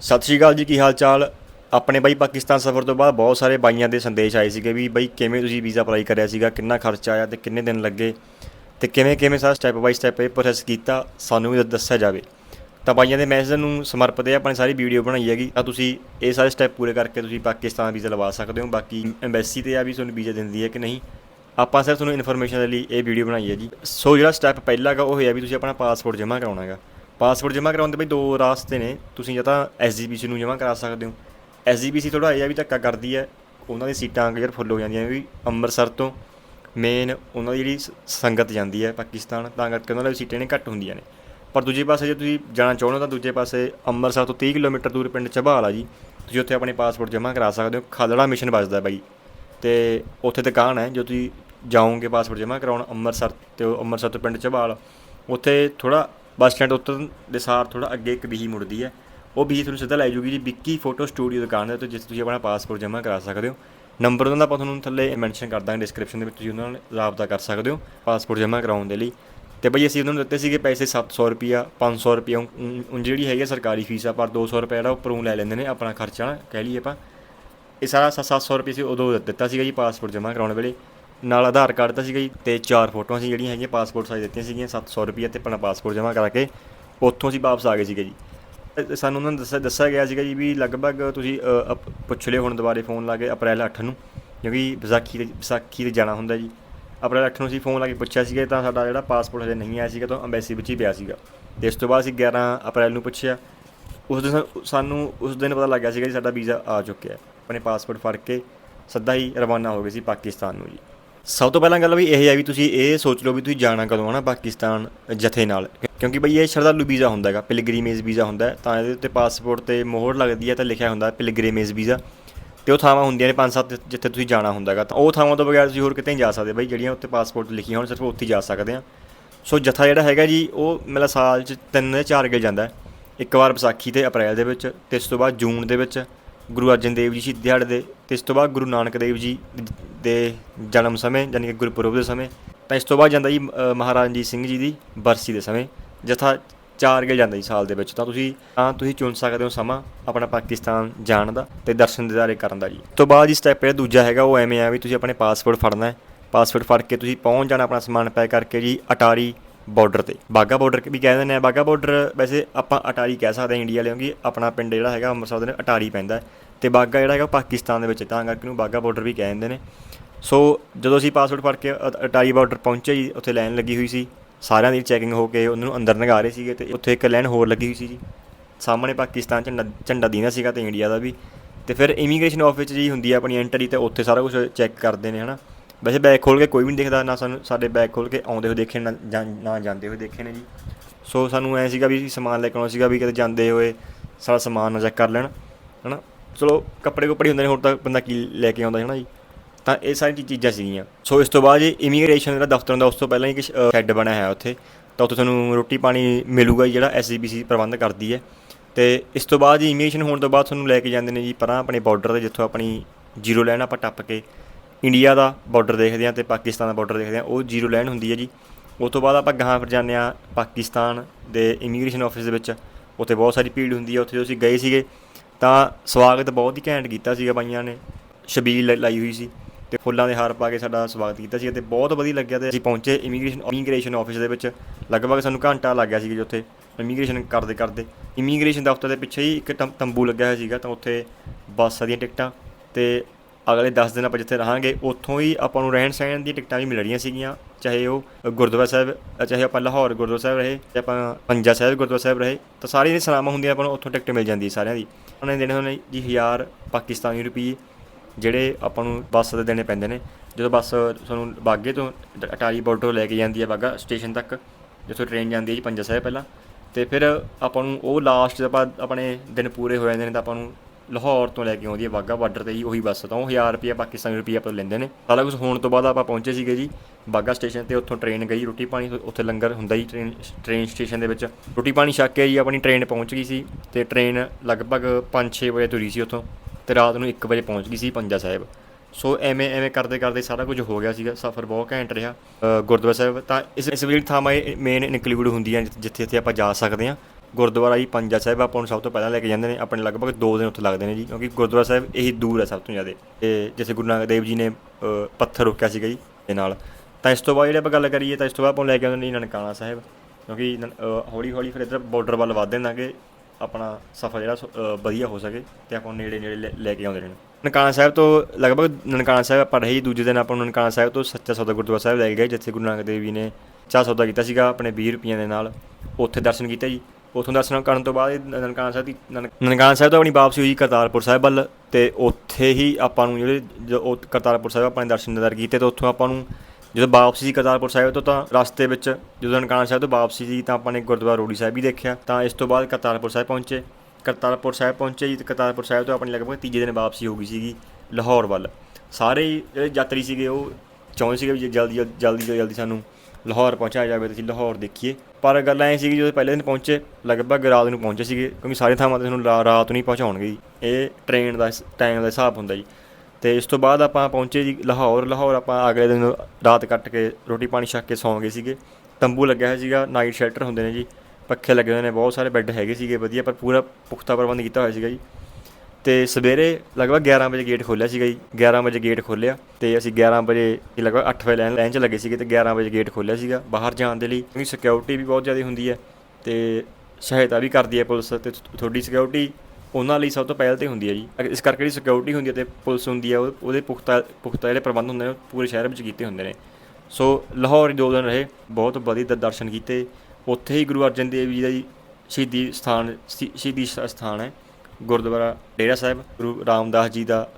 ਸਤਿ ਸ਼੍ਰੀ ਅਕਾਲ ਜੀ, ਕੀ ਹਾਲ ਚਾਲ ਆਪਣੇ ਬਾਈ ਪਾਕਿਸਤਾਨ ਸਫ਼ਰ ਤੋਂ ਬਾਅਦ ਬਹੁਤ ਸਾਰੇ ਬਾਈਆਂ ਦੇ ਸੰਦੇਸ਼ ਆਏ ਸੀਗੇ ਵੀ ਬਾਈ ਕਿਵੇਂ ਤੁਸੀਂ ਵੀਜ਼ਾ ਅਪਲਾਈ ਕਰਿਆ ਸੀਗਾ, ਕਿੰਨਾ ਖਰਚਾ ਆਇਆ ਤੇ ਕਿੰਨੇ ਦਿਨ ਲੱਗੇ ਤੇ ਕਿਵੇਂ ਕਿਵੇਂ ਸਾਰਾ ਸਟੈਪ ਬਾਈ ਸਟੈਪ ਇਹ ਪ੍ਰੋਸੈਸ ਕੀਤਾ, ਸਾਨੂੰ ਵੀ ਦੱਸਿਆ ਜਾਵੇ। ਤਾਂ ਬਾਈਆਂ ਦੇ ਮੈਸੇਜ ਨੂੰ ਸਮਰਪਿਤ ਹੈ ਆਪਣੀ ਸਾਰੀ ਵੀਡੀਓ ਬਣਾਈ ਹੈਗੀ ਤਾਂ ਤੁਸੀਂ ਇਹ ਸਾਰੇ ਸਟੈਪ ਪੂਰੇ ਕਰਕੇ ਤੁਸੀਂ ਪਾਕਿਸਤਾਨ ਵੀਜ਼ਾ ਲਵਾ ਸਕਦੇ ਹੋ, ਬਾਕੀ ਐਮਬੈਸੀ ਤੇ ਆ ਵੀ ਤੁਹਾਨੂੰ ਵੀਜ਼ਾ ਦਿੰਦੀ ਹੈ ਕਿ ਨਹੀਂ, ਆਪਾਂ ਸਿਰਫ ਤੁਹਾਨੂੰ ਇਨਫੋਰਮੇਸ਼ਨ ਦੇ ਲਈ ਇਹ ਵੀਡੀਓ ਬਣਾਈ ਹੈ ਜੀ ਸੋ ਜਿਹੜਾ ਸਟੈਪ ਪਹਿਲਾ ਹੈਗਾ, ਉਹ ਹੈ ਵੀ ਤੁਸੀਂ ਆਪਣਾ ਪਾਸਪੋਰਟ ਜਮ੍ਹਾਂ ਕਰਾਉਣਾ ਹੈਗਾ। ਪਾਸਪੋਰਟ ਜਮ੍ਹਾਂ ਕਰਾਉਣ ਦੇ ਬਈ ਦੋ ਰਾਸਤੇ ਨੇ। ਤੁਸੀਂ ਜਾਂ ਤਾਂ ਐਸਜੀਪੀਸੀ ਨੂੰ ਜਮ੍ਹਾਂ ਕਰਾ ਸਕਦੇ ਹੋ। ਐਸਜੀਪੀਸੀ ਥੋੜਾ ਇਹ ਆ ਵੀ ਧੱਕਾ ਕਰਦੀ ਹੈ। ਉਹਨਾਂ ਦੀ ਸੀਟਾਂ ਕਲੀਅਰ ਫੁੱਲ ਹੋ ਜਾਂਦੀਆਂ ਵੀ ਅੰਮ੍ਰਿਤਸਰ ਤੋਂ ਮੇਨ ਉਹਨਾਂ ਦੀ ਜਿਹੜੀ ਸੰਗਤ ਜਾਂਦੀ ਹੈ ਪਾਕਿਸਤਾਨ, ਤਾਂ ਕਰਕੇ ਉਹਨਾਂ ਦੀ ਸੀਟਾਂ ਨੇ ਘੱਟ ਹੁੰਦੀਆਂ ਨੇ। ਪਰ ਦੂਜੇ ਪਾਸੇ ਜੇ ਤੁਸੀਂ ਜਾਣਾ ਚਾਹੁੰਦੇ ਹੋ ਤਾਂ ਦੂਜੇ ਪਾਸੇ ਅੰਮ੍ਰਿਤਸਰ ਤੋਂ 30 ਕਿਲੋਮੀਟਰ ਦੂਰ ਪਿੰਡ ਚਬਾਲ ਆ ਜੀ। ਤੁਸੀਂ ਉੱਥੇ ਆਪਣੇ ਪਾਸਪੋਰਟ ਜਮ੍ਹਾਂ ਕਰਾ ਸਕਦੇ ਹੋ। ਖਾਲੜਾ ਮਿਸ਼ਨ ਵੱਜਦਾ ਬਾਈ। ਤੇ ਉੱਥੇ ਦੁਕਾਨ ਹੈ ਜੋ ਤੁਸੀਂ ਜਾਓਗੇ ਪਾਸਪੋਰਟ ਜਮ੍ਹਾਂ ਕਰਾਉਣ ਅੰਮ੍ਰਿਤਸਰ ਤੇ ਅੰਮ੍ਰਿਤਸਰ ਤੋਂ ਪਿੰਡ ਚਬਾਲ। ਉੱਥੇ ਥੋੜਾ ਬੱਸ ਸਟੈਂਡ ਉਤਰਨ ਦੇ ਸਾਰ ਥੋੜਾ ਅੱਗੇ ਇੱਕ ਬੀਹੀ ਮੁੜਦੀ ਹੈ। ਉਹ ਬੀਹੀ ਤੁਹਾਨੂੰ ਸਿੱਧਾ ਲੈ ਜੂਗੀ ਜੀ ਵਿੱਕੀ ਫੋਟੋ ਸਟੂਡੀਓ ਦੁਕਾਨ ਦੇ ਉੱਤੇ, ਜਿੱਥੇ ਤੁਸੀਂ ਆਪਣਾ ਪਾਸਪੋਰਟ ਜਮ੍ਹਾਂ ਕਰਾ ਸਕਦੇ ਹੋ। ਨੰਬਰ ਉਹਨਾਂ ਦਾ ਆਪਾਂ ਤੁਹਾਨੂੰ ਥੱਲੇ ਮੈਂਸ਼ਨ ਕਰ ਦਾਂਗੇ ਡਿਸਕ੍ਰਿਪਸ਼ਨ ਦੇ ਵਿੱਚ, ਤੁਸੀਂ ਉਹਨਾਂ ਨਾਲ ਰਾਬਤਾ ਕਰ ਸਕਦੇ ਹੋ ਪਾਸਪੋਰਟ ਜਮ੍ਹਾਂ ਕਰਾਉਣ ਦੇ ਲਈ। ਤੇ ਬਈ ਅਸੀਂ ਉਹਨਾਂ ਨੂੰ ਦਿੱਤੇ ਸੀਗੇ ਪੈਸੇ 700 ਰੁਪਿਆ 500 ਰੁਪਿਆ ਉਂ ਜਿਹੜੀ ਹੈਗੀ ਆ ਸਰਕਾਰੀ ਫੀਸ ਆ, ਪਰ 200 ਰੁਪਏ ਜਿਹੜਾ ਉੱਪਰੋਂ ਲੈ ਲੈਂਦੇ ਨੇ, ਆਪਣਾ ਖਰਚਾ ਕਹਿ ਲਈਏ ਆਪਾਂ। ਇਹ ਸਾਰਾ 700 ਰੁਪਏ ਸੀ, ਉਦੋਂ ਦਿੱਤਾ ਸੀਗਾ ਜੀ ਪਾਸਪੋਰਟ ਜਮ੍ਹਾਂ ਕਰਾਉਣ ਵੇਲੇ। ਨਾਲ ਆਧਾਰ ਕਾਰਡ ਤਾਂ ਸੀਗਾ ਜੀ ਤੇ ਚਾਰ ਫੋਟੋਆਂ ਸੀ ਜਿਹੜੀਆਂ ਹੈਗੀਆਂ ਪਾਸਪੋਰਟ ਸਾਈਜ਼ ਦਿੱਤੀਆਂ ਸੀਗੀਆਂ 700 ਰੁਪਏ ਤੇ ਆਪਣਾ ਪਾਸਪੋਰਟ ਜਮ੍ਹਾਂ ਕਰਾ ਕੇ ਉੱਥੋਂ ਅਸੀਂ ਵਾਪਸ ਆ ਗਏ ਸੀਗੇ ਜੀ। ਸਾਨੂੰ ਉਹਨਾਂ ਨੇ ਦੱਸਿਆ ਦੱਸਿਆ ਗਿਆ ਸੀਗਾ ਜੀ ਵੀ ਲਗਭਗ ਤੁਸੀਂ ਪੁੱਛ ਲਿਓ ਹੁਣ ਦੁਬਾਰੇ ਫੋਨ ਲਾ ਕੇ ਅਪ੍ਰੈਲ 8 ਨੂੰ, ਕਿਉਂਕਿ ਵਿਸਾਖੀ ਦੇ ਵਿਸਾਖੀ ਤੇ ਜਾਣਾ ਹੁੰਦਾ ਜੀ। ਅਪ੍ਰੈਲ 8 ਨੂੰ ਅਸੀਂ ਫੋਨ ਲਾ ਕੇ ਪੁੱਛਿਆ ਸੀਗਾ ਤਾਂ ਸਾਡਾ ਜਿਹੜਾ ਪਾਸਪੋਰਟ ਹਜੇ ਨਹੀਂ ਆਇਆ ਸੀਗਾ ਤਾਂ ਅੰਬੈਸੀ ਵਿੱਚ ਹੀ ਪਿਆ ਸੀਗਾ। ਤੇ ਇਸ ਤੋਂ ਬਾਅਦ ਅਸੀਂ 11 ਅਪ੍ਰੈਲ ਨੂੰ ਪੁੱਛਿਆ। ਉਸ ਦਿਨ ਸਾਨੂੰ ਉਸ ਦਿਨ ਪਤਾ ਲੱਗ ਗਿਆ ਸੀਗਾ ਜੀ ਸਾਡਾ ਵੀਜ਼ਾ ਆ ਚੁੱਕਿਆ ਹੈ। ਆਪਣੇ ਪਾਸਪੋਰਟ ਫੜ ਕੇ ਸੱਦਾ ਹੀ ਰਵਾਨਾ ਹੋ ਗਏ ਸੀ ਪਾਕਿਸਤਾਨ ਨੂੰ ਜੀ। ਸਭ ਤੋਂ ਪਹਿਲਾਂ ਗੱਲ ਵੀ ਇਹ ਹੈ ਵੀ ਤੁਸੀਂ ਇਹ ਸੋਚ ਲਓ ਵੀ ਤੁਸੀਂ ਜਾਣਾ ਕਦੋਂ ਆ ਨਾ ਪਾਕਿਸਤਾਨ ਜਥੇ ਨਾਲ। ਕਿਉਂਕਿ ਬਈ ਇਹ ਸ਼ਰਧਾਲੂ ਵੀਜ਼ਾ ਹੁੰਦਾ ਹੈਗਾ ਪਿਲਗ੍ਰੀਮੇਜ ਵੀਜ਼ਾ ਹੁੰਦਾ ਤਾਂ ਇਹਦੇ ਉੱਤੇ ਪਾਸਪੋਰਟ ਤੇ ਮੋਹਰ ਲੱਗਦੀ ਹੈ ਤਾਂ ਲਿਖਿਆ ਹੁੰਦਾ ਪਿਲਗ੍ਰੀਮੇਜ ਵੀਜ਼ਾ। ਤੇ ਉਹ ਥਾਵਾਂ ਹੁੰਦੀਆਂ ਨੇ ਪੰਜ ਸੱਤ ਜਿੱਥੇ ਤੁਸੀਂ ਜਾਣਾ ਹੁੰਦਾ ਹੈਗਾ। ਤਾਂ ਉਹ ਥਾਵਾਂ ਤੋਂ ਬਗੈਰ ਤੁਸੀਂ ਹੋਰ ਕਿਤੇ ਨਹੀਂ ਜਾ ਸਕਦੇ ਬਈ, ਜਿਹੜੀਆਂ ਉੱਤੇ ਪਾਸਪੋਰਟ ਲਿਖੀਆਂ ਹੋਣ, ਸਿਰਫ ਉੱਥੇ ਹੀ ਜਾ ਸਕਦੇ ਆ। ਸੋ ਜਥਾ ਜਿਹੜਾ ਹੈਗਾ ਜੀ, ਉਹ ਮੇਰਾ ਸਾਲ 'ਚ ਤਿੰਨ ਜਾਂ ਚਾਰ ਗਏ ਜਾਂਦਾ ਇੱਕ ਵਾਰ ਵਿਸਾਖੀ ਤੇ ਅਪ੍ਰੈਲ ਦੇ ਵਿੱਚ ਤੇ ਇਸ ਤੋਂ ਬਾਅਦ ਜੂਨ ਦੇ ਵਿੱਚ ਗੁਰੂ ਅਰਜਨ ਦੇਵ ਜੀ ਸ਼ਹੀਦੀ ਦਿਹਾੜੇ ਦੇ ਤੇ ਇਸ ਤੋਂ ਬਾਅਦ ਗੁਰੂ ਨਾਨਕ ਦੇਵ ਜੀ ਦੇ ਜਨਮ ਸਮੇਂ ਯਾਨੀ ਕਿ ਗੁਰਪੁਰਬ ਦੇ ਸਮੇਂ, ਤਾਂ ਇਸ ਤੋਂ ਬਾਅਦ ਜਾਂਦਾ ਜੀ ਮਹਾਰਾਜਾ ਰਣਜੀਤ ਸਿੰਘ ਜੀ ਦੀ ਬਰਸੀ ਦੇ ਸਮੇਂ, ਜਥਾ ਚਾਰ ਗਏ ਜਾਂਦਾ ਜੀ ਸਾਲ ਦੇ ਵਿੱਚ। ਤਾਂ ਤੁਸੀਂ ਤਾਂ ਤੁਸੀਂ ਚੁਣ ਸਕਦੇ ਹੋ ਸਮਾਂ ਆਪਣਾ ਪਾਕਿਸਤਾਨ ਜਾਣ ਦਾ ਤੇ ਦਰਸ਼ਨ ਦਿਦਾਰੇ ਕਰਨ ਦਾ ਜੀ। ਉਸ ਤੋਂ ਬਾਅਦ ਜੀ ਸਟੈਪ ਜਿਹੜਾ ਦੂਜਾ ਹੈਗਾ, ਉਹ ਐਵੇਂ ਆ ਵੀ ਤੁਸੀਂ ਆਪਣੇ ਪਾਸਪੋਰਟ ਫੜਨਾ ਹੈ। ਪਾਸਪੋਰਟ ਫੜ ਕੇ ਤੁਸੀਂ ਪਹੁੰਚ ਜਾਣਾ ਆਪਣਾ ਸਮਾਨ ਪੈਕ ਕਰਕੇ ਜੀ ਅਟਾਰੀ ਬਾਰਡਰ ਤੇ। ਬਾਗਾ ਬਾਰਡਰ ਵੀ ਕਹਿ ਦਿੰਦੇ ਆ ਬਾਗਾ ਬਾਰਡਰ ਵੈਸੇ ਆਪਾਂ ਅਟਾਰੀ ਕਹਿ ਸਕਦੇ ਹਾਂ ਇੰਡੀਆ ਲਿਓਂਗੇ ਆਪਣਾ ਪਿੰਡ ਜਿਹੜਾ ਹੈਗਾ ਅੰਮ੍ਰਿਤਸਰ ਦੇ ਅਟਾਰੀ ਪੈਂਦਾ ਹੈ। ਤੇ ਬਾਗਾ ਜਿਹੜਾ ਹੈਗਾ ਉਹ ਪਾਕਿਸਤਾਨ ਦੇ ਵਿੱਚ ਤਾਂ ਕਰਕੇ ਨੂੰ ਬਾਗਾ ਬਾਰਡਰ ਵੀ ਕਹਿ ਦਿੰਦੇ ਨੇ। ਸੋ ਜਦੋਂ ਅਸੀਂ ਪਾਸਪੋਰਟ ਫੜ ਕੇ ਅ- ਅਟਾਰੀ ਬਾਰਡਰ ਪਹੁੰਚੇ ਜੀ, ਉੱਥੇ ਲਾਈਨ ਲੱਗੀ ਹੋਈ ਸੀ। ਸਾਰਿਆਂ ਦੀ ਚੈਕਿੰਗ ਹੋ ਕੇ ਉਹਨਾਂ ਨੂੰ ਅੰਦਰ ਨਗਾ ਰਹੇ ਸੀਗੇ ਤੇ ਉੱਥੇ ਇੱਕ ਲਾਈਨ ਹੋਰ ਲੱਗੀ ਹੋਈ ਸੀ ਜੀ। ਸਾਹਮਣੇ ਪਾਕਿਸਤਾਨ ਝੰਡਾ ਝੰਡਾ ਦੀਨਾ ਸੀਗਾ ਤੇ ਇੰਡੀਆ ਦਾ ਵੀ। ਤੇ ਫਿਰ ਇਮੀਗ੍ਰੇਸ਼ਨ ਆਫਿਸ ਜੀ ਹੁੰਦੀ ਆ ਆਪਣੀ ਐਂਟਰੀ ਤੇ ਉੱਥੇ ਸਾਰਾ ਕੁਝ ਚੈੱਕ ਕਰਦੇ ਨੇ, ਹਨਾ। ਵੈਸੇ ਬੈਗ ਖੋਲ ਕੇ ਕੋਈ ਵੀ ਨਹੀਂ ਦੇਖਦਾ, ਨਾ ਸਾਨੂੰ, ਸਾਡੇ ਬੈਗ ਖੋਲ ਕੇ ਆਉਂਦੇ ਹੋਏ ਦੇਖੇ, ਨਾ ਜਾਂ- ਨਾ ਜਾਂਦੇ ਹੋਏ ਦੇਖੇ ਨੇ ਜੀ। ਸੋ ਸਾਨੂੰ ਐ ਸੀਗਾ ਵੀ ਅਸੀਂ ਸਮਾਨ ਲੈ ਕੇ ਆਉਣਾ ਸੀਗਾ ਵੀ ਕਿਤੇ ਜਾਂਦੇ ਹੋਏ ਸਾਰਾ ਸਮਾਨ ਨਾ ਚੈੱਕ ਕਰ ਲੈਣ, ਹਨਾ। ਚਲੋ ਕੱਪੜੇ ਕੁੱਪੜੇ ਹੁੰਦੇ ਨੇ ਹੋਰ ਤਾਂ ਬੰਦਾ ਕੀ ਲੈ ਕੇ ਆਉਂਦਾ ਹੈ ਨਾ ਜੀ। ਤਾਂ ਇਹ ਸਾਰੀ ਚੀਜ਼ਾਂ ਸੀਗੀਆਂ। ਸੋ ਇਸ ਤੋਂ ਬਾਅਦ ਜੀ ਇਮੀਗ੍ਰੇਸ਼ਨ ਦਾ ਦਫ਼ਤਰ ਹੁੰਦਾ, ਉਸ ਤੋਂ ਪਹਿਲਾਂ ਹੀ ਇੱਕ ਸ਼ੈੱਡ ਬਣਿਆ ਹੋਇਆ ਉੱਥੇ। ਤਾਂ ਉੱਥੇ ਤੁਹਾਨੂੰ ਰੋਟੀ ਪਾਣੀ ਮਿਲੂਗਾ ਜੀ, ਜਿਹੜਾ ਐਸਜੀਪੀਸੀ ਪ੍ਰਬੰਧ ਕਰਦੀ ਹੈ। ਤੇ ਇਸ ਤੋਂ ਬਾਅਦ ਜੀ ਇਮੀਗ੍ਰੇਸ਼ਨ ਹੋਣ ਤੋਂ ਬਾਅਦ ਤੁਹਾਨੂੰ ਲੈ ਕੇ ਜਾਂਦੇ ਨੇ ਜੀ ਪਰਾਂ ਆਪਣੇ ਬਾਰਡਰ ਤੇ, ਜਿੱਥੋਂ ਆਪਣੀ ਜ਼ੀਰੋ ਲਾਈਨ ਆਪਾਂ ਟੱਪ ਕੇ ਇੰਡੀਆ ਦਾ ਬਾਰਡਰ ਦੇਖਦੇ ਹਾਂ ਤੇ ਪਾਕਿਸਤਾਨ ਦਾ ਬਾਰਡਰ ਦੇਖਦੇ ਹਾਂ, ਉਹ ਜ਼ੀਰੋ ਲਾਈਨ ਹੁੰਦੀ ਹੈ ਜੀ। ਉਸ ਤੋਂ ਬਾਅਦ ਆਪਾਂ ਗਾਹਾਂ ਫਿਰ ਜਾਂਦੇ ਹਾਂ ਪਾਕਿਸਤਾਨ ਦੇ ਇਮੀਗ੍ਰੇਸ਼ਨ ਆਫਿਸ ਦੇ ਵਿੱਚ। ਉੱਥੇ ਬਹੁਤ ਸਾਰੀ ਭੀੜ ਹੁੰਦੀ ਹੈ, ਉੱਥੇ ਜੋ ਅਸੀਂ ਗਏ ਸੀਗੇ, ਤਾਂ ਸਵਾਗਤ ਬਹੁਤ ਹੀ ਘੈਂਟ ਕੀਤਾ ਸੀਗਾ ਬਾਈਆਂ ਨੇ। ਸ਼ਬੀਲ ਲਾਈ ਹੋਈ ਸੀ। ਤੇ ਫੁੱਲਾਂ ਦੇ ਹਾਰ ਪਾ ਕੇ ਸਾਡਾ ਸਵਾਗਤ ਕੀਤਾ ਸੀ ਅਤੇ ਬਹੁਤ ਵਧੀਆ ਲੱਗਿਆ ਤੇ ਅਸੀਂ ਪਹੁੰਚੇ ਇਮੀਗ੍ਰੇਸ਼ਨ ਇਮੀਗ੍ਰੇਸ਼ਨ ਆਫਿਸ ਦੇ ਵਿੱਚ। ਲਗਭਗ ਸਾਨੂੰ ਘੰਟਾ ਲੱਗ ਗਿਆ ਸੀ ਜੀ ਉੱਥੇ ਇਮੀਗ੍ਰੇਸ਼ਨ ਕਰਦੇ ਕਰਦੇ। ਇਮੀਗ੍ਰੇਸ਼ਨ ਦਫ਼ਤਰ ਦੇ ਪਿੱਛੇ ਹੀ ਇੱਕ ਤੰ- ਤੰਬੂ ਲੱਗਿਆ ਹੋਇਆ ਸੀਗਾ ਤਾਂ ਉੱਥੇ ਬੱਸਾਂ ਦੀਆਂ ਟਿਕਟਾਂ ਤੇ ਅਗਲੇ 10 ਦਿਨ ਆਪਾਂ ਜਿੱਥੇ ਰਹਾਂਗੇ, ਉੱਥੋਂ ਹੀ ਆਪਾਂ ਨੂੰ ਰਹਿਣ ਸਹਿਣ ਦੀਆਂ ਟਿਕਟਾਂ ਵੀ ਮਿਲ ਰਹੀਆਂ ਸੀਗੀਆਂ, ਚਾਹੇ ਉਹ ਗੁਰਦੁਆਰਾ ਸਾਹਿਬ, ਚਾਹੇ ਆਪਾਂ ਲਾਹੌਰ ਗੁਰਦੁਆਰਾ ਸਾਹਿਬ ਰਹੇ ਤੇ ਆਪਾਂ ਪੰਜਾ ਸਾਹਿਬ ਗੁਰਦੁਆਰਾ ਸਾਹਿਬ ਰਹੇ, ਤਾਂ ਸਾਰੀਆਂ ਦੀਆਂ ਸਲਾਮਾਂ ਹੁੰਦੀਆਂ ਆਪਾਂ ਨੂੰ ਉੱਥੋਂ ਟਿਕਟ ਮਿਲ ਜਾਂਦੀ ਸਾਰਿਆਂ ਦੀ। ਉਹਨਾਂ ਨੇ ਦੇਣੇ ਹੋਣੇ ਜੀ 1000 ਪਾਕਿਸਤਾਨੀ ਰੁਪਏ ਜਿਹੜੇ ਆਪਾਂ ਨੂੰ ਬੱਸ ਦੇ ਦੇਣੇ ਪੈਂਦੇ ਨੇ। ਜਦੋਂ ਬੱਸ ਤੁਹਾਨੂੰ ਬਾਗੇ ਤੋਂ ਅਟਾਰੀ ਬਾਰਡਰ ਤੋਂ ਲੈ ਕੇ ਜਾਂਦੀ ਹੈ ਬਾਗਾ ਸਟੇਸ਼ਨ ਤੱਕ, ਜਿੱਥੋਂ ਟ੍ਰੇਨ ਜਾਂਦੀ ਹੈ ਜੀ ਪੰਜਾ ਸਾਹਿਬ ਪਹਿਲਾਂ। ਤੇ ਫਿਰ ਆਪਾਂ ਨੂੰ ਉਹ ਲਾਸਟ ਆਪਾਂ ਆਪਣੇ ਦਿਨ ਪੂਰੇ ਹੋ ਜਾਂਦੇ ਨੇ ਤਾਂ ਆਪਾਂ ਨੂੰ ਲਾਹੌਰ ਤੋਂ ਲੈ ਕੇ ਆਉਂਦੀ ਹੈ ਬਾਗਾ ਬਾਰਡਰ ਤੇ ਹੀ ਉਹੀ ਬੱਸ ਤਾਂ। ਉਹ 1000 ਰੁਪਏ ਪਾਕਿਸਤਾਨੀ ਰੁਪਏ ਆਪਾਂ ਤੋਂ ਲੈਂਦੇ ਨੇ। ਸਾਰਾ ਕੁਝ ਹੋਣ ਤੋਂ ਬਾਅਦ ਆਪਾਂ ਪਹੁੰਚੇ ਸੀਗੇ ਜੀ ਬਾਗਾ ਸਟੇਸ਼ਨ ਤੇ, ਉੱਥੋਂ ਟ੍ਰੇਨ ਗਈ, ਰੋਟੀ ਪਾਣੀ ਉੱਥੇ ਲੰਗਰ ਹੁੰਦਾ ਜੀ ਟ੍ਰੇਨ ਟ੍ਰੇਨ ਸਟੇਸ਼ਨ ਦੇ ਵਿੱਚ। ਰੋਟੀ ਪਾਣੀ ਛੱਕ ਕੇ ਜੀ ਆਪਣੀ ਟ੍ਰੇਨ ਪਹੁੰਚ ਗਈ ਸੀ ਤੇ ਟ੍ਰੇਨ ਲਗਭਗ 5-6 ਵਜੇ ਤੁਰੀ ਸੀ ਉੱਥੋਂ। ਤੇ ਰਾਤ ਨੂੰ 1 ਵਜੇ ਪਹੁੰਚ ਗਈ ਸੀ ਪੰਜਾ ਸਾਹਿਬ। ਸੋ ਐਵੇਂ ਐਵੇਂ ਕਰਦੇ ਕਰਦੇ ਸਾਰਾ ਕੁਝ ਹੋ ਗਿਆ ਸੀਗਾ, ਸਫ਼ਰ ਬਹੁਤ ਘੈਂਟ ਰਿਹਾ। ਗੁਰਦੁਆਰਾ ਸਾਹਿਬ ਤਾਂ ਇਸ ਇਸ ਵੇਲੇ ਥਾਵਾਂ ਮੇਨ ਇਨਕਲੂਡ ਹੁੰਦੀਆਂ ਜਿ- ਜਿੱਥੇ ਜਿੱਥੇ ਆਪਾਂ ਜਾ ਸਕਦੇ ਹਾਂ। ਗੁਰਦੁਆਰਾ ਜੀ ਪੰਜਾ ਸਾਹਿਬ ਆਪਾਂ ਨੂੰ ਸਭ ਤੋਂ ਪਹਿਲਾਂ ਲੈ ਕੇ ਜਾਂਦੇ ਨੇ, ਆਪਣੇ ਲਗਭਗ 2 ਦਿਨ ਉੱਥੇ ਲੱਗਦੇ ਨੇ ਜੀ, ਕਿਉਂਕਿ ਗੁਰਦੁਆਰਾ ਸਾਹਿਬ ਇਹੀ ਦੂਰ ਹੈ ਸਭ ਤੋਂ ਜ਼ਿਆਦਾ। ਤੇ ਜਿਵੇਂ ਗੁਰੂ ਨਾਨਕ ਦੇਵ ਜੀ ਨੇ ਪੱਥਰ ਰੋਕਿਆ ਸੀਗਾ ਜੀ ਦੇ ਨਾਲ। ਤਾਂ ਇਸ ਤੋਂ ਬਾਅਦ ਜਿਹੜੇ ਆਪਾਂ ਗੱਲ ਕਰੀਏ ਤਾਂ ਇਸ ਤੋਂ ਬਾਅਦ ਆਪਾਂ ਲੈ ਕੇ ਆਉਂਦੇ ਨੇ ਨਨਕਾਣਾ ਸਾਹਿਬ, ਕਿਉਂਕਿ ਹੌਲੀ ਹੌਲੀ ਫਿਰ ਇੱਧਰ ਬਾਰਡਰ ਵੱਲ ਵਧਦੇ ਨਾ ਕਿ ਆਪਣਾ ਸਫ਼ਰ ਜਿਹੜਾ ਸੋ- ਅ, ਵਧੀਆ ਹੋ ਸਕੇ ਤੇ ਆਪਾਂ ਨੂੰ ਨੇੜੇ ਨੇੜੇ ਲੈ- ਲੈ ਕੇ ਆਉਂਦੇ ਨੇ ਨਨਕਾਣਾ ਸਾਹਿਬ ਤੋਂ ਲਗਭਗ ਨਨਕਾਣਾ ਸਾਹਿਬ ਆਪਾਂ ਰਹੇ ਜੀ ਦੂਜੇ ਦਿਨ ਆਪਾਂ ਨੂੰ ਨਨਕਾਣਾ ਸਾਹਿਬ ਤੋਂ ਸੱਚਾ ਸੌਦਾ ਗੁਰਦੁਆਰਾ ਸਾਹਿਬ ਲੈ ਕੇ ਗਏ ਜਿੱਥੇ ਗੁਰੂ ਨਾਨਕ ਦੇਵ ਜੀ ਨੇ ਚਾਹ ਸੌਦਾ ਕੀਤਾ ਸੀਗਾ ਆਪਣੇ 20 ਰੁਪਈਆਂ ਦੇ ਨਾਲ। ਉੱਥੇ ਦਰਸ਼ਨ ਕੀਤੇ ਜੀ। ਉੱਥੋਂ ਦਰਸ਼ਨ ਕਰਨ ਤੋਂ ਬਾਅਦ ਇਹ ਨਨਕਾਣਾ ਸਾਹਿਬ ਦੀ ਨਨ- ਨਨਕਾਣਾ ਸਾਹਿਬ ਤੋਂ ਆਪਣੀ ਵਾਪਸੀ ਹੋਈ ਕਰਤਾਰਪੁਰ ਸਾਹਿਬ ਵੱਲ ਤੇ ਉੱਥੇ ਹੀ ਆਪਾਂ ਨੂੰ ਜਿਹੜੇ ਜੋ ਉਹ ਕਰਤਾਰਪੁਰ ਸਾਹਿਬ ਆਪਾਂ ਨੇ ਦਰਸ਼ਨ ਦਿਦਾਰ ਕੀਤੇ ਤੇ ਉੱਥੋਂ ਆਪਾਂ ਨੂੰ ਜਦੋਂ ਵਾਪਸੀ ਸੀ ਕਰਤਾਰਪੁਰ ਸਾਹਿਬ ਤੋਂ ਤਾਂ ਰਸਤੇ ਵਿੱਚ, ਜਦੋਂ ਨਨਕਾਣਾ ਸਾਹਿਬ ਤੋਂ ਵਾਪਸੀ ਸੀ ਤਾਂ ਆਪਾਂ ਨੇ ਗੁਰਦੁਆਰਾ ਰੋੜੀ ਸਾਹਿਬ ਵੀ ਦੇਖਿਆ, ਤਾਂ ਇਸ ਤੋਂ ਬਾਅਦ ਕਰਤਾਰਪੁਰ ਸਾਹਿਬ ਪਹੁੰਚੇ। ਕਰਤਾਰਪੁਰ ਸਾਹਿਬ ਪਹੁੰਚੇ ਜੀ ਤੇ ਕਰਤਾਰਪੁਰ ਸਾਹਿਬ ਤੋਂ ਆਪਣੀ ਲਗਭਗ ਤੀਜੇ ਦਿਨ ਵਾਪਸੀ ਹੋ ਗਈ ਸੀਗੀ ਲਾਹੌਰ ਵੱਲ। ਸਾਰੇ ਜਿਹੜੇ ਯਾਤਰੀ ਸੀਗੇ ਉਹ ਚਾਹੁੰਦੇ ਸੀਗੇ ਵੀ ਜੇ ਜਲਦੀ ਜਲਦੀ ਤੋਂ ਜਲਦੀ ਸਾਨੂੰ ਲਾਹੌਰ ਪਹੁੰਚਾਇਆ ਜਾਵੇ ਤੇ ਅਸੀਂ ਲਾਹੌਰ ਦੇਖੀਏ। ਪਰ ਗੱਲ ਐ ਸੀਗੀ ਜਦੋਂ ਪਹਿਲੇ ਦਿਨ ਪਹੁੰਚੇ, ਲਗਭਗ ਰਾਤ ਨੂੰ ਪਹੁੰਚੇ ਸੀਗੇ, ਕਿਉਂਕਿ ਸਾਰੇ ਥਾਵਾਂ ਤੇ ਤੁਹਾਨੂੰ ਰਾਤ ਨੂੰ ਹੀ ਪਹੁੰਚਾਉਣਗੇ ਜੀ। ਇਹ ਟ੍ਰੇਨ ਦਾ ਟਾਈਮ ਦਾ ਹਿਸਾਬ ਹੁੰਦਾ ਜੀ। ਤੇ ਇਸ ਤੋਂ ਬਾਅਦ ਆਪਾਂ ਪਹੁੰਚੇ ਜੀ ਲਾਹੌਰ। ਲਾਹੌਰ ਆਪਾਂ ਅਗਲੇ ਦਿਨ ਰਾਤ ਕੱਟ ਕੇ ਰੋਟੀ ਪਾਣੀ ਛੱਕ ਕੇ ਸੌਂ ਗਏ ਸੀਗੇ। ਤੰਬੂ ਲੱਗਿਆ ਹੋਇਆ ਸੀਗਾ, ਨਾਈਟ ਸ਼ੈਲਟਰ ਹੁੰਦੇ ਨੇ ਜੀ। ਪੱਖੇ ਲੱਗੇ ਹੋਏ ਨੇ, ਬਹੁਤ ਸਾਰੇ ਬੈੱਡ ਹੈਗੇ ਸੀਗੇ, ਵਧੀਆ, ਪਰ ਪੂਰਾ ਪੁਖਤਾ ਪ੍ਰਬੰਧ ਕੀਤਾ ਹੋਇਆ ਸੀਗਾ ਜੀ। ਤੇ ਸਵੇਰੇ ਲਗਭਗ 11 ਵਜੇ ਗੇਟ ਖੋਲ੍ਹਿਆ ਸੀਗਾ ਜੀ। 11 ਵਜੇ ਗੇਟ ਖੋਲ੍ਹਿਆ ਤੇ ਅਸੀਂ 11 ਵਜੇ ਲਗਭਗ 8 ਵਜੇ ਲਾਈਨ ਲਾਈਨ 'ਚ ਲੱਗੇ ਸੀਗੇ ਤੇ 11 ਵਜੇ ਗੇਟ ਖੋਲ੍ਹਿਆ ਸੀਗਾ। ਬਾਹਰ ਜਾਣ ਦੇ ਲਈ ਕਿਉਂਕਿ ਸਿਕਿਉਰਿਟੀ ਵੀ ਬਹੁਤ ਜ਼ਿਆਦਾ ਹੁੰਦੀ ਹੈ ਤੇ ਸਹਾਇਤਾ ਵੀ ਕਰਦੀ ਹੈ ਪੁਲਿਸ ਤੇ ਤੁਹਾਡੀ ਸਿਕਿਉਰਿਟੀ ਉਹਨਾਂ ਲਈ ਸਭ ਤੋਂ ਪਹਿਲ ਤੇ ਹੁੰਦੀ ਹੈ ਜੀ। ਅਗਰ ਇਸ ਕਰਕੇ ਜਿਹੜੀ ਸਿਕਿਉਰਿਟੀ ਹੁੰਦੀ ਹੈ ਤੇ ਪੁਲਿਸ ਹੁੰਦੀ ਹੈ, ਉਹ- ਉਹਦੇ ਪੁਖਤਾ ਪੁਖਤਾ ਜਿਹੜੇ ਪ੍ਰਬੰਧ ਹੁੰਦੇ ਨੇ, ਉਹ ਪੂਰੇ ਸ਼ਹਿਰ ਵਿੱਚ ਕੀਤੇ ਹੁੰਦੇ ਨੇ। ਸੋ ਲਾਹੌਰ ਦੋ ਦਿਨ ਰਹੇ, ਬਹੁਤ ਵਧੀਆ ਦਰਸ਼ਨ ਕੀਤੇ। ਉੱਥੇ ਹੀ ਗੁਰੂ ਅਰਜਨ ਦੇਵ ਜੀ ਦਾ ਜੀ ਸ਼ਹੀਦੀ ਸਥਾਨ ਸ਼ਹੀ- ਸ਼ਹੀਦੀ ਸ- ਸਥਾਨ ਹੈ। ਗੁਰਦੁਆਰਾ ਡੇਰਾ ਸਾਹਿਬ, ਗੁਰੂ ਰਾਮਦਾਸ ਜੀ ਦਾ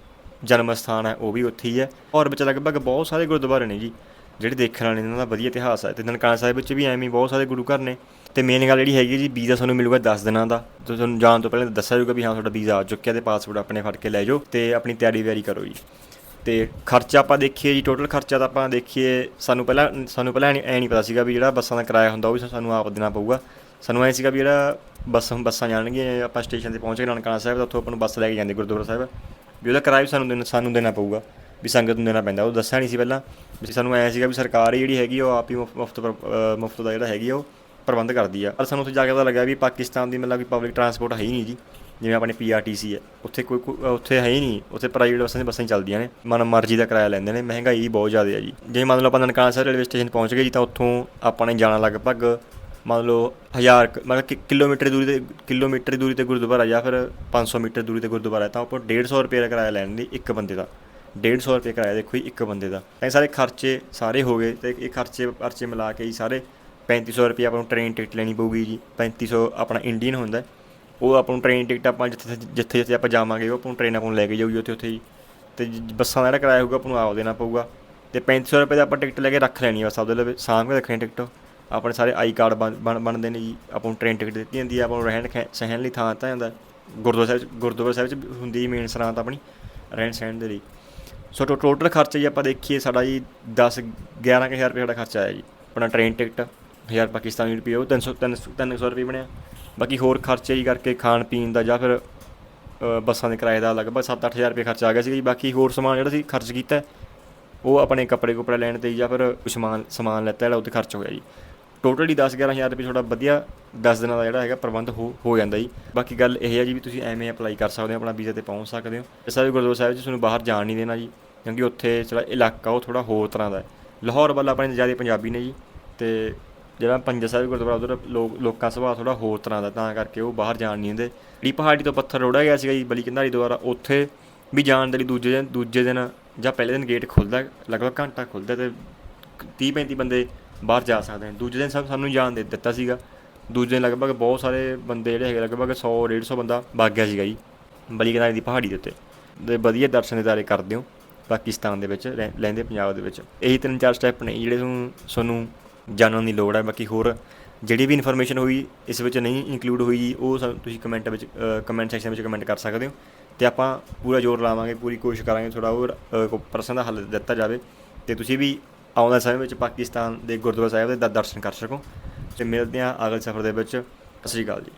ਜਨਮ ਸਥਾਨ ਹੈ, ਉਹ ਵੀ ਉੱਥੇ ਹੀ ਹੈ। ਔਰ ਵਿੱਚ ਲਗਭਗ ਬਹੁਤ ਸਾਰੇ ਗੁਰਦੁਆਰੇ ਨੇ ਜੀ। ਜਿਹੜੇ ਦੇਖਣ ਵਾਲੇ ਨੇ, ਇਹਨਾਂ ਦਾ ਵਧੀਆ ਇਤਿਹਾਸ ਹੈ ਤੇ ਨਨਕਾਣਾ ਸਾਹਿਬ ਵਿੱਚ ਵੀ ਐਵੇਂ ਬਹੁਤ ਸਾਰੇ ਗੁਰੂ ਘਰ ਨੇ। ਤੇ ਮੇਨ ਗੱਲ ਜਿਹੜੀ ਹੈਗੀ ਜੀ ਵੀਜ਼ਾ ਤੁਹਾਨੂੰ ਮਿਲੂਗਾ 10 ਦਿਨਾਂ ਦਾ। ਤੇ ਤੁਹਾਨੂੰ ਜਾਣ ਤੋਂ ਪਹਿਲਾਂ ਦੱਸਿਆ ਜਾਊਗਾ ਵੀ ਹਾਂ, ਤੁਹਾਡਾ ਵੀਜ਼ਾ ਆ ਚੁੱਕਿਆ ਤੇ ਪਾਸਪੋਰਟ ਆਪਣੇ ਫੜ ਕੇ ਲੈ ਜਾਓ ਤੇ ਆਪਣੀ ਤਿਆਰੀ ਵਿਆਰੀ ਕਰੋ ਜੀ। ਤੇ ਖਰਚਾ ਆਪਾਂ ਦੇਖੀਏ ਜੀ ਟੋਟਲ ਖਰਚਾ ਤਾਂ ਆਪਾਂ ਦੇਖੀਏ, ਸਾਨੂੰ ਪਹਿਲਾਂ ਸਾਨੂੰ ਪਹਿਲਾਂ ਐ ਨਹੀਂ ਪਤਾ ਸੀਗਾ ਵੀ ਜਿਹੜਾ ਬੱਸਾਂ ਦਾ ਕਿਰਾਇਆ ਹੁੰਦਾ ਉਹ ਵੀ ਸਾਨੂੰ ਆਪ ਦੇਣਾ ਪਊਗਾ। ਸਾਨੂੰ ਐ ਸੀਗਾ ਵੀ ਜਿਹੜਾ ਬੱਸ ਬੱਸਾਂ ਜਾਣਗੀਆਂ, ਆਪਾਂ ਸਟੇਸ਼ਨ ਤੇ ਪਹੁੰਚ ਕੇ ਨਨਕਾਣਾ ਸਾਹਿਬ ਦਾ ਉੱਥੋਂ ਆਪਾਂ ਨੂੰ ਬੱਸ ਲੈ ਕੇ ਜਾਂਦੇ ਗੁਰਦੁਆਰਾ ਸਾਹਿਬ। ਵੀ ਉਹਦਾ ਕਿਰਾਇਆ ਵੀ ਸਾਨੂੰ ਦੇਣਾ ਸਾਨੂੰ ਦੇਣਾ ਪਊਗਾ। ਵੀ ਸੰਗਤ ਨੂੰ ਦੇਣਾ ਪੈਂਦਾ ਉਹ ਦੱਸਿਆ ਨਹੀਂ ਸੀ ਪਹਿਲਾਂ। ਵੀ ਸਾਨੂੰ ਐ ਸੀਗਾ ਵੀ ਸਰਕਾਰ ਹੀ ਜਿਹੜੀ ਹੈਗੀ ਆ, ਉਹ ਆਪ ਹੀ ਮੁਫ- ਮੁਫਤ ਪਰ- ਅ, ਮੁਫਤ ਦਾ ਜਿਹੜਾ ਹੈਗੀ ਉਹ ਪ੍ਰਬੰਧ ਕਰਦੀ ਆ। ਪਰ ਸਾਨੂੰ ਉੱਥੇ ਜਾ ਕੇ ਪਤਾ ਲੱਗਾ ਵੀ ਪਾਕਿਸਤਾਨ ਦੀ ਮਤਲਬ ਕਿ ਪਬਲਿਕ ਟਰਾਂਸਪੋਰਟ ਹੈ ਹੀ ਨਹੀਂ ਜੀ। ਜਿਵੇਂ ਆਪਣੇ ਪੀਆਰਟੀਸੀ ਹੈ ਉੱਥੇ ਕੋਈ ਉੱਥੇ ਹੈ ਹੀ ਨਹੀਂ। ਉੱਥੇ ਪ੍ਰਾਈਵੇਟ ਬੱਸਾਂ ਦੀ ਬੱਸਾਂ ਚੱਲਦੀਆਂ ਨੇ। ਮਨ ਮਰਜ਼ੀ ਦਾ ਕਿਰਾਇਆ ਲੈਂਦੇ ਨੇ। ਮਹਿੰਗਾਈ ਬਹੁਤ ਜ਼ਿਆਦਾ ਹੈ ਜੀ। ਜੇ ਮੰਨ ਲਓ ਆਪਾਂ ਨਨਕਾਣਾ ਸਾਹਿਬ ਰੇਲਵੇ ਸਟੇਸ਼ਨ ਪਹੁੰਚ ਗਏ ਜੀ ਤਾਂ ਉੱਥੋਂ ਆਪਾਂ ਨੇ ਜਾਣਾ ਲਗਭਗ ਮੰਨ ਲਓ ਹਜ਼ਾਰ ਮਤਲਬ ਕਿ ਕਿਲੋਮੀਟਰ ਦੂਰੀ ਤੇ ਕਿਲੋਮੀਟਰ ਦੂਰੀ ਤੇ ਗੁਰਦੁਆਰਾ ਜਾਂ ਫਿਰ 500 ਮੀਟਰ ਦੂਰੀ ਤੇ ਗੁਰਦੁਆਰਾ ਹੈ ਤਾਂ ਆਪਾਂ 150 ਰੁਪਏ ਦਾ ਕਿਰਾਇਆ ਲੈਣ ਦੀ ਇੱਕ ਬੰਦੇ ਦਾ। 150 ਰੁਪਏ ਕਿਰਾਇਆ ਦੇਖੋ ਜੀ ਇੱਕ ਬੰਦੇ ਦਾ। ਇਹ ਸਾਰੇ ਖਰਚੇ ਸਾਰੇ ਹੋ ਗਏ ਤੇ ਇਹ ਖਰਚੇ ਪਰਚੇ ਮਿਲਾ ਕੇ ਜੀ ਸਾਰੇ 3500 ਰੁਪਏ ਆਪਾਂ ਨੂੰ ਟ੍ਰੇਨ ਟਿਕਟ ਲੈਣੀ ਪਊਗੀ ਜੀ। 3500 ਆਪਣਾ ਇੰਡੀਅਨ ਹੁੰਦਾ। ਉਹ ਆਪਾਂ ਨੂੰ ਟ੍ਰੇਨ ਟਿਕਟ ਆਪਾਂ ਜਿੱਥੇ ਜਿੱਥੇ ਜਿੱਥੇ ਆਪਾਂ ਜਾਵਾਂਗੇ, ਉਹ ਆਪਾਂ ਨੂੰ ਟ੍ਰੇਨ ਆਪਾਂ ਨੂੰ ਲੈ ਕੇ ਜਾਊਗੀ ਉੱਥੇ ਉੱਥੇ ਹੀ ਤੇ ਜ- ਬੱਸਾਂ ਦਾ ਜਿਹੜਾ ਕਿਰਾਇਆ ਹੋਊਗਾ, ਆਪਾਂ ਨੂੰ ਆਪ ਦੇਣਾ ਪਊਗਾ। ਤੇ 3500 ਰੁਪਏ ਦਾ ਆਪਾਂ ਟਿਕਟ ਲੈ ਕੇ ਰੱਖ ਲੈਣੀ ਆ ਬਸ, ਆਪਦੇ ਲਈ ਸਾਂਭ ਕੇ ਰੱਖਣੀ ਟਿਕਟ ਆਪਣੇ ਸਾਰੇ ਆਈ ਕਾਰਡ ਬਣ ਬਣ- ਬਣਦੇ ਨੇ ਜੀ। ਆਪਾਂ ਨੂੰ ਟ੍ਰੇਨ ਟਿਕਟ ਦਿੱਤੀ ਜਾਂਦੀ ਆ, ਆਪਾਂ ਨੂੰ ਰਹਿਣ ਖੈ- ਸਹਿਣ ਲਈ ਥਾਂ ਦਿੱਤਾ ਜਾਂਦਾ। ਗੁਰਦੁਆਰਾ ਸਾਹਿਬ 'ਚ- ਗੁਰਦੁਆਰਾ ਸਾਹਿਬ 'ਚ ਹੁੰਦੀ ਮੇਨ ਸਰਾਂ ਤਾਂ ਆਪਣੀ, ਰਹਿਣ ਸਹਿਣ ਦੇ ਲਈ। ਸੋ ਟੋ- ਟੋਟਲ ਖਰਚਾ ਜੀ ਆਪਾਂ ਦੇਖੀਏ ਸਾਡਾ ਜੀ 10 11000 ਰੁਪਏ ਸਾਡਾ ਖਰਚਾ ਆਇਆ ਜੀ। ਆਪਣਾ ਟ੍ਰੇਨ ਟਿਕਟ 1000 ਪਾਕਿਸਤਾਨੀ ਰੁਪਏ, ਉਹ 300 300 ਰੁਪਏ ਬਣਿਆ। ਬਾਕੀ ਹੋਰ ਖਰਚੇ ਜੀ ਕਰਕੇ ਖਾਣ ਪੀਣ ਦਾ ਜਾਂ ਫਿਰ ਬੱਸਾਂ ਦੇ ਕਿਰਾਏ ਦਾ ਲਗਭਗ 7-8000 ਰੁਪਏ ਖਰਚਾ ਆ ਗਿਆ ਸੀ ਜੀ। ਬਾਕੀ ਹੋਰ ਸਮਾਨ ਜਿਹੜਾ ਸੀ ਖਰਚ ਕੀਤਾ, ਉਹ ਆਪਣੇ ਕੱਪੜੇ ਕੁਪੜੇ ਲੈਣ ਤੇ ਜਾਂ ਫਿਰ ਕੁਛ ਸਮਾਨ ਸਮਾਨ ਲੈਤਾ ਜਿਹੜਾ ਉਹ 'ਤੇ ਖਰਚ ਹੋਇਆ ਜੀ। ਟੋਟਲ ਹੀ 10-11000 ਰੁਪਏ ਤੁਹਾਡਾ ਵਧੀਆ 10 ਦਿਨਾਂ ਦਾ ਜਿਹੜਾ ਹੈਗਾ ਪ੍ਰਬੰਧ ਹੋ ਹੋ ਜਾਂਦਾ ਜੀ। ਬਾਕੀ ਗੱਲ ਇਹ ਹੈ ਜੀ ਵੀ ਤੁਸੀਂ ਐਵੇਂ ਅਪਲਾਈ ਕਰ ਸਕਦੇ ਹੋ, ਆਪਣਾ ਵੀਜ਼ਾ ਤੇ ਪਹੁੰਚ ਸਕਦੇ ਹੋ। ਇਸ ਵੀ ਗੁਰਦੁਆਰਾ ਸਾਹਿਬ ਜੀ, ਤੁਹਾਨੂੰ ਬਾਹਰ ਜਾਣ ਨਹੀਂ ਦੇਣਾ ਜੀ, ਕਿਉਂਕਿ ਉੱਥੇ ਜਿਹੜਾ ਇਲਾਕਾ, ਉਹ ਥੋੜਾ ਹੋਰ ਤਰ੍ਹਾਂ ਦਾ ਲਾਹੌਰ ਵੱਲ ਆਪਣੇ ਜ਼ਿਆਦਾ ਪੰਜਾਬੀ ਨੇ ਜੀ, ਤੇ ਜਿਹੜਾ ਪੰਜਾ ਸਾਹਿਬ ਗੁਰਦੁਆਰਾ, ਉਧਰ ਲੋਕ, ਲੋਕਾਂ ਸੁਭਾਅ ਥੋੜਾ ਹੋਰ ਤਰ੍ਹਾਂ ਦਾ ਤਾਂ ਕਰਕੇ ਉਹ ਬਾਹਰ ਜਾਣ ਨਹੀਂ ਦਿੰਦੇ। ਜਿਹੜੀ ਪਹਾੜੀ ਤੋਂ ਪੱਥਰ ਰੋੜਾ ਗਿਆ ਸੀਗਾ ਜੀ, ਬਲੀ ਕੰਧਾਰੀ ਦੁਆਰਾ, ਉੱਥੇ ਵੀ ਜਾਣ ਦੇ ਲਈ ਦੂਜੇ ਦਿਨ ਦੂਜੇ ਦਿਨ ਜਾਂ ਪਹਿਲੇ ਦਿਨ ਗੇਟ ਖੁੱਲਦਾ, ਲਗਭਗ ਘੰਟਾ ਖੁੱਲਦਾ ਤੇ 30 35 ਬੰਦੇ ਬਾਹਰ ਜਾ ਸਕਦੇ ਨੇ। ਦੂਜੇ ਦਿਨ ਸਭ ਸਾਨੂੰ ਜਾਣ ਦੇ ਦਿੱਤਾ ਸੀਗਾ। ਦੂਜੇ ਦਿਨ ਲਗਭਗ ਬਹੁਤ ਸਾਰੇ ਬੰਦੇ ਜਿਹੜੇ ਹੈਗੇ ਲਗਭਗ 100 150 ਬੰਦਾ ਵਗ ਗਿਆ ਸੀਗਾ ਜੀ ਬਲੀ ਕੰਧਾਰੀ ਦੀ ਪਹਾੜੀ ਦੇ ਉੱਤੇ। ਦੇ ਵਧੀਆ ਦਰਸ਼ਨ ਦਿਦਾਰੇ ਕਰਦੇ ਹੋ ਪਾਕਿਸਤਾਨ ਦੇ ਵਿੱਚ ਰਹਿ- ਲਹਿੰਦੇ ਪੰਜਾਬ ਦੇ ਵਿੱਚ। ਇਹੀ ਤਿੰਨ ਚਾਰ ਸਟੈਪ ਨੇ ਜਿਹੜੇ ਤੁਹਾਨੂੰ ਤੁਹਾਨੂੰ ਜਾਣਨ ਦੀ ਲੋੜ ਹੈ। ਬਾਕੀ ਹੋਰ ਜਿਹੜੀ ਵੀ ਇਨਫੋਰਮੇਸ਼ਨ ਹੋਈ ਇਸ ਵਿੱਚ ਨਹੀਂ ਇਨਕਲੂਡ ਹੋਈ ਉਹ ਸਾਨੂੰ ਤੁਸੀਂ ਕਮੈਂਟ ਵਿੱਚ ਕਮੈਂਟ ਸੈਕਸ਼ਨ ਵਿੱਚ ਕਮੈਂਟ ਕਰ ਸਕਦੇ ਹੋ। ਤੇ ਆਪਾਂ ਪੂਰਾ ਜ਼ੋਰ ਲਾਵਾਂਗੇ ਪੂਰੀ ਕੋਸ਼ਿਸ਼ ਕਰਾਂਗੇ ਥੋੜਾ ਹੋਰ ਅ, ਪ੍ਰਸ਼ਨ ਦਾ ਹੱਲ ਦਿੱਤਾ ਜਾਵੇ। ਤੇ ਤੁਸੀਂ ਵੀ ਆਉਂਦਾ ਸਮੇਂ ਵਿੱਚ ਪਾਕਿਸਤਾਨ ਦੇ ਗੁਰਦੁਆਰਾ ਸਾਹਿਬ ਦੇ ਦਰ- ਦਰਸ਼ਨ ਕਰ ਸਕੋ ਤੇ ਮਿਲਦੇ ਹਾਂ ਅਗਲੇ ਸਫ਼ਰ ਦੇ ਵਿੱਚ। ਸਤਿ ਸ਼੍ਰੀ ਅਕਾਲ ਜੀ।